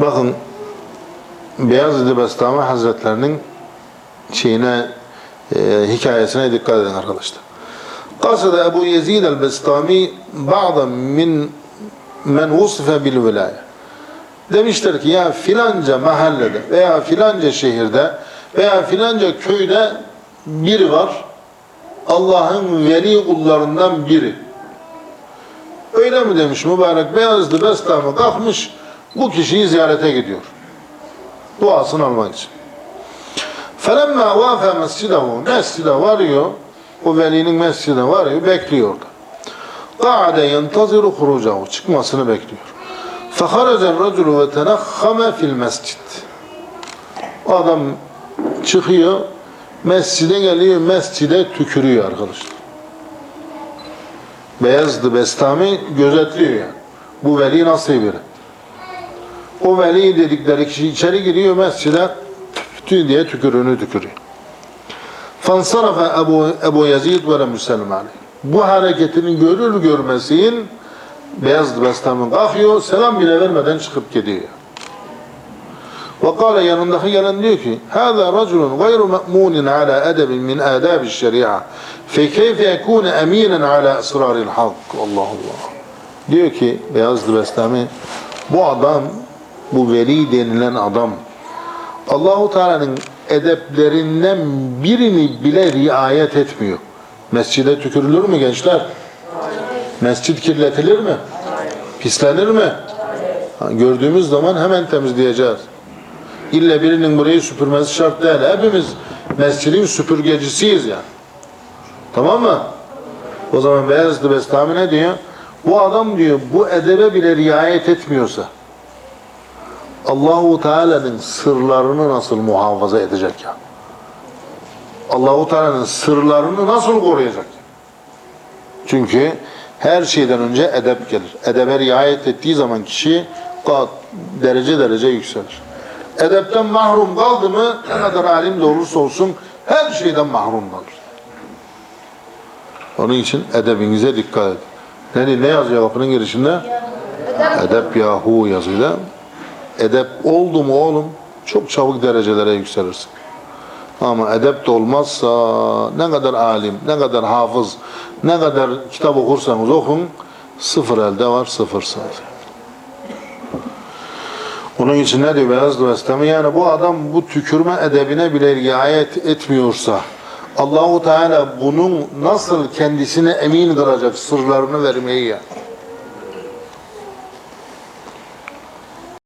Bakın Beyazıt Bestami Hazretlerinin şeyine e, hikayesine dikkat edin arkadaşlar. قصد أبو يزيد البستامي بعضا من men vusife bil vilaya. Demişler ki ya filanca mahallede veya filanca şehirde veya filanca köyde biri var. Allah'ın veli kullarından biri. Öyle mi demiş mübarek Beyazlı Bestami kalkmış bu kişiyi ziyarete gidiyor. Duasını almak için. فَلَمَّا وَافَ مَسْجِدَهُ Mescide varıyor. O velinin mescidine varıyor. Bekliyor orada. قَعَدَ يَنْتَظِرُ خُرُوجَهُ Çıkmasını bekliyor. فَخَرَجَ الرَّجُلُ وَتَنَخَّمَ فِي الْمَسْجِدِ Adam çıkıyor, mescide geliyor, mescide tükürüyor arkadaşlar. Beyazdı Bestami gözetliyor yani. Bu veli nasıl biri? O veli dedikleri kişi içeri giriyor mescide tü diye tükürüğünü tükürüyor. Fansarafa Ebu, Ebu Yazid ve Müsellim aleyh. Bu hareketini görür görmesin Beyazlı Bestami kalkıyor, selam bile vermeden çıkıp gidiyor. وقال yanındaki gelen diyor ki هذا رجل غير مأمون على أدب من آداب الشريعة فكيف يكون أمينا على أسرار الحق Allah Allah diyor ki Beyazlı Bestami bu adam bu veli denilen adam Allahu Teala'nın edeplerinden birini bile riayet etmiyor. Mescide tükürülür mü gençler? Mescit kirletilir mi? Pislenir mi? Gördüğümüz zaman hemen temizleyeceğiz. İlle birinin burayı süpürmesi şart değil. Hepimiz mescidin süpürgecisiyiz yani. Tamam mı? O zaman Beyazıt Bestami diyor? Bu adam diyor bu edebe bile riayet etmiyorsa Allahu Teala'nın sırlarını nasıl muhafaza edecek ya? Allahu Teala'nın sırlarını nasıl koruyacak? Çünkü her şeyden önce edep gelir. Edebe riayet ettiği zaman kişi derece derece yükselir. Edepten mahrum kaldı mı ne kadar alim de olursa olsun her şeyden mahrum kalır. Onun için edebinize dikkat edin. Ne, ne yazıyor kapının girişinde? Edep yahu yazıyla. Edep oldu mu oğlum çok çabuk derecelere yükselirsin. Ama edep de olmazsa ne kadar alim, ne kadar hafız, ne kadar kitap okursanız okun sıfır elde var sıfırsınız. Onun için ne diyor Beyazlı Bestami? Yani bu adam bu tükürme edebine bile riayet etmiyorsa Allahu Teala bunun nasıl kendisine emin kılacak sırlarını vermeyi ya.